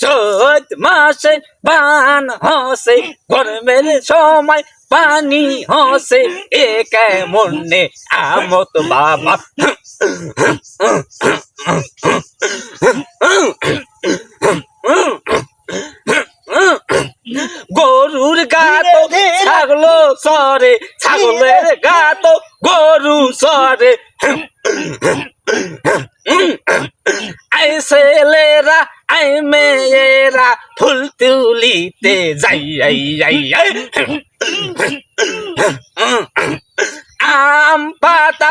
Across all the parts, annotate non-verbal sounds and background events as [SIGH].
চৈত মাসে বান হসে, গরমের সময় পানি হসে। এ কেমনে আমত বাবা? গরুর গাতো ছাগল সরে, ছাগলের গাতো গরু সরে। আই ছেলেরা আই মেয়েরা ফুল তুলিতে যাই আই আই আই। আম পাতা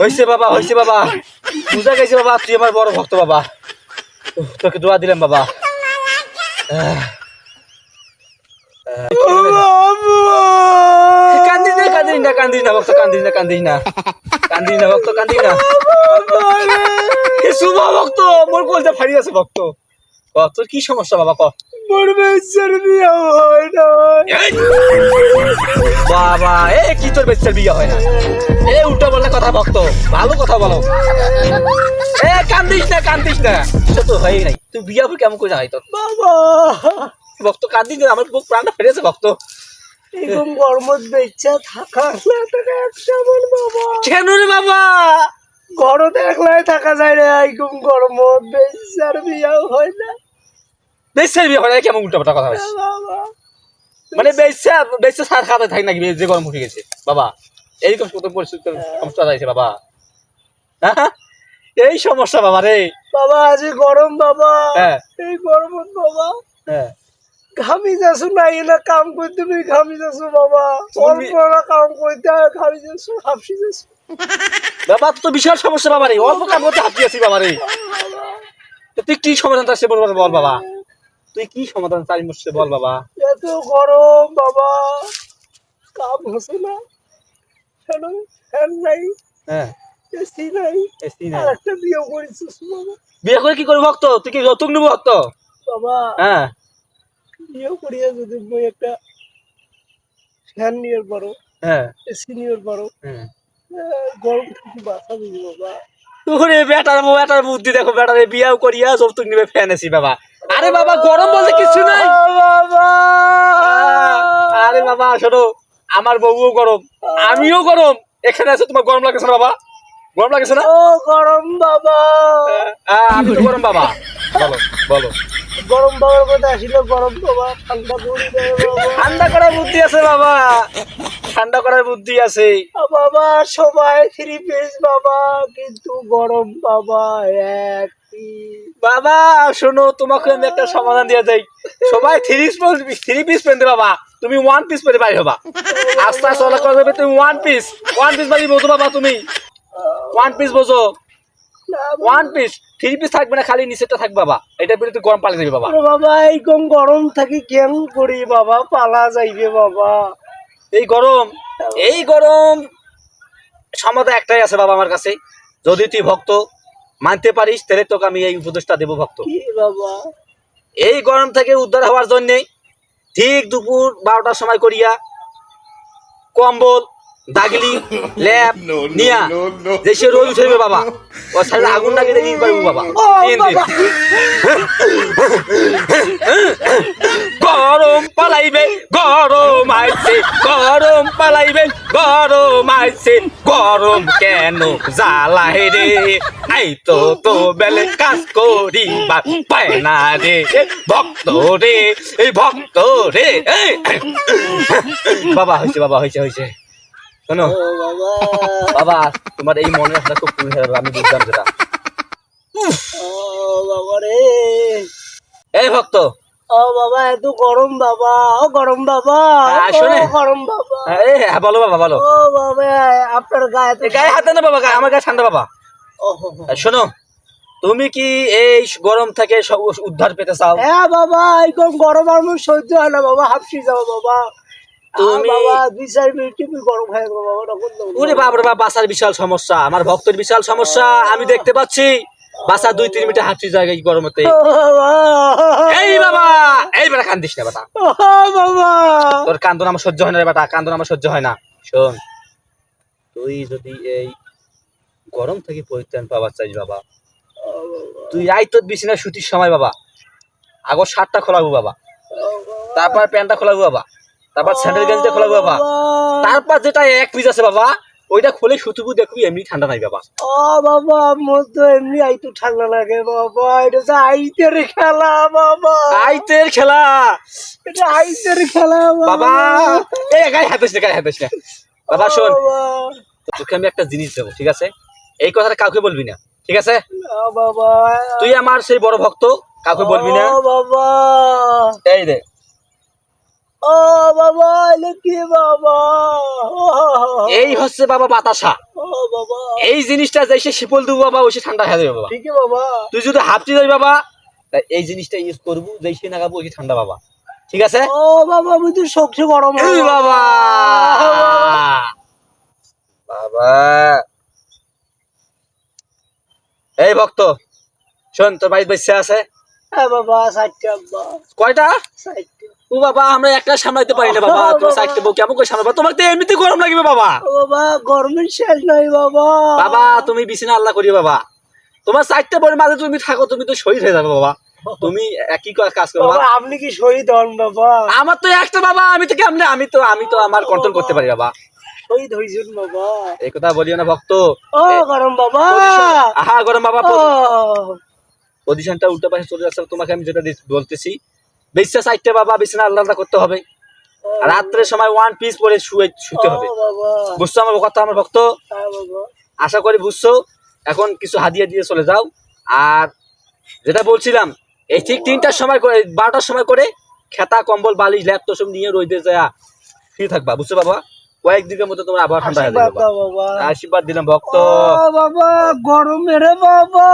হয়েছে বাবা হয়েছে বাবা। বুঝা গেছে বাবা, তুই আমার বড় ভক্ত বাবা। তোকে দোয়া দিলাম বাবা। কান্দি কান্দিস না কান্দিস না কান্দিস না ভক্ত, কান্দিস না কান্দিস না। না ভক্ত, কান্দিস না। ভক্ত, মোর কলটা ফাড়ি আছে ভক্ত। তোর কি সমস্যা বাবা ক? এই! বাবা এ কি তোর বেচার বিয়ে হয় না? এ উল্টো বললে কথা ভক্ত ভালো কথা বলো। এ কান্দিস না কান্দিস না। এটা তো হয়ই নাই। তুই বিয়া ফুল কেমন করে হয় তোর? বাবা। ভক্ত কান্দিস না আমার বুক প্রাণটা ফেরেছে ভক্ত। এরকম গরমত বেচা থাকা বাবা? কেন রে বাবা? ঘরত একলাই থাকা যায় রে এরকম গরমত বেচার বিয়াও হয় না। বেচার বিয়ে হয় কেমন কথা বলছিস মানে বেচা বেচা সার খাতে থাকি নাকি? যে গরম উঠে গেছে। বাবা এইরকম কত পরিস্থিতি সমস্যা বাবা। হ্যাঁ? এই সমস্যা বাবা রে। বাবা আজ গরম বাবা। হ্যাঁ। এই গরমত বাবা। হ্যাঁ। ঘামি যাচ্ছ না এলা কাম করতে তুমি ঘামি যাচ্ছ বাবা। অল্প না কাম আর ঘামি যাচ্ছ হাফসি যাচ্ছ বাবা তো বিশাল সমস্যা বাবা রে। অল্প কাম করতে হাঁপিয়ে আছি বাবা রে। তুই কি সমাধান চাস বল বল বাবা? তুই কি সমাধান চাই মুসছে বল বাবা? এত গরম বাবা। কাম হচ্ছে না। ফ্যান ফ্যান নাই। হ্যাঁ। এসি নাই। এসি আর একটা বিয়ে করেছিস বাবা। বিয়ে করে কি করবি ভক্ত? তুই কি যৌতুক নিবো ভক্ত? বাবা হ্যাঁ। বিয়ে করিয়া যদি মই একটা ফ্যান নিয়ে পারো হ্যাঁ। এসি নিয়ে পারো হ্যাঁ। গরম থেকে বাঁচা দিবি বাবা। ওরে বেটার বেটার বুদ্ধি দেখো বেটারে বিয়াও করিয়া যৌতুক নিবে ফ্যান এসি বাবা। আরে বাবা গরম বলতে কিছু নাই। আরে বাবা। শোনো আমার বউও গরম আমিও গরম। এখানে আছে তোমার গরম লাগছে না বাবা? গরম লাগছে না? ও গরম বাবা। আমি তো গরম বাবা। বলো বলো। গরম বাবার কথা আসলে গরম বাবা ঠান্ডা করে করার বুদ্ধি আছে বাবা। ঠান্ডা করার বুদ্ধি আছে। বাবা সবাই থ্রি পিস বাবা কিন্তু গরম বাবা এক। বাবা শোনো তোমাকে আমি একটা সমাধান দিয়ে যাই সবাই থ্রি পিস থ্রি পিস পেনতে বাবা। তুমি ওয়ান পিস পেতে পারি বাবা আস্তে আস্তে চলা করে তুমি ওয়ান পিস ওয়ান পিস বাড়ি বোঝো বাবা তুমি। ওয়ান পিস বোঝো। ওয়ান পিস থ্রি পিস থাকবে না খালি নিচেটা থাকবে বাবা। এটা বিরুদ্ধে গরম পালে যাবে বাবা। বাবা এই এইরকম গরম থাকি কেন করি বাবা? পালা যাইবে বাবা। এই গরম এই গরম সমাধান একটাই আছে বাবা আমার কাছে। যদি তুই ভক্ত মানতে পারিস তাহলে তোকে আমি এই উপদেশটা দেবো ভক্ত। এই গরম থেকে উদ্ধার হওয়ার জন্যে ঠিক দুপুর বারোটার সময় করিয়া কম্বল দাগলি [LAUGHS] ল্যাপ নিয়া দেশে রোদ উঠেবে বাবা। ও সাথে আগুন লাগিয়ে দিয়ে পারব বাবা। [LAUGHS] গরম পালাইবে গরম আইছে গরম পালাইবে গরম আইছে। গরম কেন জ্বালাই রে? আই তো তো বেলে কাজ করিবা পায় না রে। ভক্ত রে এই ভক্ত রে। বাবা হয়েছে বাবা হয়েছে হয়েছে শোনো। বাবা। তোমার এই মনের আশা খুব হয়ে আমি বুঝলাম রে। এই ভক্ত। ও বাবা এত গরম বাবা ও গরম বাবা হ্যাঁ, শোনে। গরম বাবা। এই হ্যাঁ বলো বাবা বলো। ও বাবা আপনার গায়ে গায়ে হাতে না বাবা গায়ে- আমার গায়ে ঠান্ডা বাবা। শোনো তুমি কি এই গরম থেকে সব উদ্ধার পেতে চাও? হ্যাঁ বাবা এখন গরম আর আমার সহ্য হয় না বাবা হাফসি যাও বাবা। তুমি তুমি- বাবা গরম বাসার বিশাল সমস্যা আমার ভক্তের বিশাল সমস্যা। আমি দেখতে পাচ্ছি বাসা দুই তিন মিনিটে হাঁটছি জায়গায় গরমতে। ও এই বাবা এই বেটা কান্দিস না বেটা। বাবা। তোর কান্দন আমার সহ্য হয় না রে বেটা কান্দন আমার সহ্য হয় না। শোন তুই যদি এই গরম থেকে পরিত্রাণ পাওয়ার চাই বাবা তুই আই তোর বিছানা সুতির সময় বাবা। আগর শার্টটা খোলাবো বাবা। তারপর প্যান্টটা খোলাবো বাবা। তারপর স্যান্ডেল গেঞ্জিটা খোলাবো বাবা। তারপর যেটা এক পিস আছে বাবা ওইটা খুলে সুতুবু দেখবি এমনি ঠান্ডা নাই বাবা। ও বাবা মোর তো এমনি আইতু ঠান্ডা লাগে বাবা। এটা তো আইতের খেলা বাবা। আইতের খেলা। এটা আইতের খেলা বাবা। এই গায়ে হাতিস না গায়ে হাতিস না। বাবা শোন। তোকে আমি একটা জিনিস দেবো ঠিক আছে? এই কথাটা কাউকে বলবি না ঠিক আছে? বাবা। তুই আমার সেই বড় ভক্ত কাউকে বলবি না। বাবা। এই দে। ও বাবা কি বাবা। এই হচ্ছে বাবা বাতাসা। এই জিনিসটা যাই সে শিপল দেবো বাবা ওই সে ঠান্ডা যাবে বাবা। ঠিক আছে বাবা। তুই যদি যাই বাবা তা এই জিনিসটা ইউজ করব যেই সে নাগাবো ওই ঠান্ডা বাবা। ঠিক আছে? ও বাবা আমি তো গরম বাবা! বাবা। এই ভক্ত শোন তোর বাড়ির আছে? হ্যাঁ বাবা কয়টা? ও বাবা আমরা একটা সামলাইতে পারি না বাবা। তুমি বউ কেমন করে সামলাবা? তোমাকে তো এমনিতে গরম লাগবে বাবা। ও বাবা গরমের শেষ নাই বাবা। বাবা তুমি বিছানা আল্লাহ করিও বাবা। তোমার চারটে মাঝে তুমি থাকো তুমি তো শহীদ হয়ে যাবে বাবা। তুমি একই কাজ করো বাবা। আপনি কি শহীদ হন বাবা? আমার তো একটা বাবা আমি তো কেমনে আমি তো আমি তো আমার কন্ট্রোল করতে পারি বাবা। শহীদ হয়েছেন বাবা। এই কথা বলিও না ভক্ত। ও গরম বাবা। আহা গরম বাবা পজিশনটা উল্টো পাশে চলে যাচ্ছে তোমাকে আমি যেটা বলতেছি। বেশা সাইডটা বাবা বিছানা আল্লাহ করতে হবে। আর রাত্রের সময় ওয়ান পিস পরে শুয়ে শুতে হবে। বুঝছ আমার কথা আমার ভক্ত? হ্যাঁ আশা করি বুঝছ? এখন কিছু হাদিয়া দিয়ে চলে যাও। আর যেটা বলছিলাম এই ঠিক তিনটার সময় করে বারোটার সময় করে খেতা কম্বল বালিশ ল্যাপটপ সব নিয়ে রইতে যায় ফ্রি থাকবা। বুঝছ বাবা? কয়েকদিনের মধ্যে তোমার আবার ঠান্ডা হয়ে যাবে আশীর্বাদ দিলাম ভক্ত। বাবা গরমের বাবা।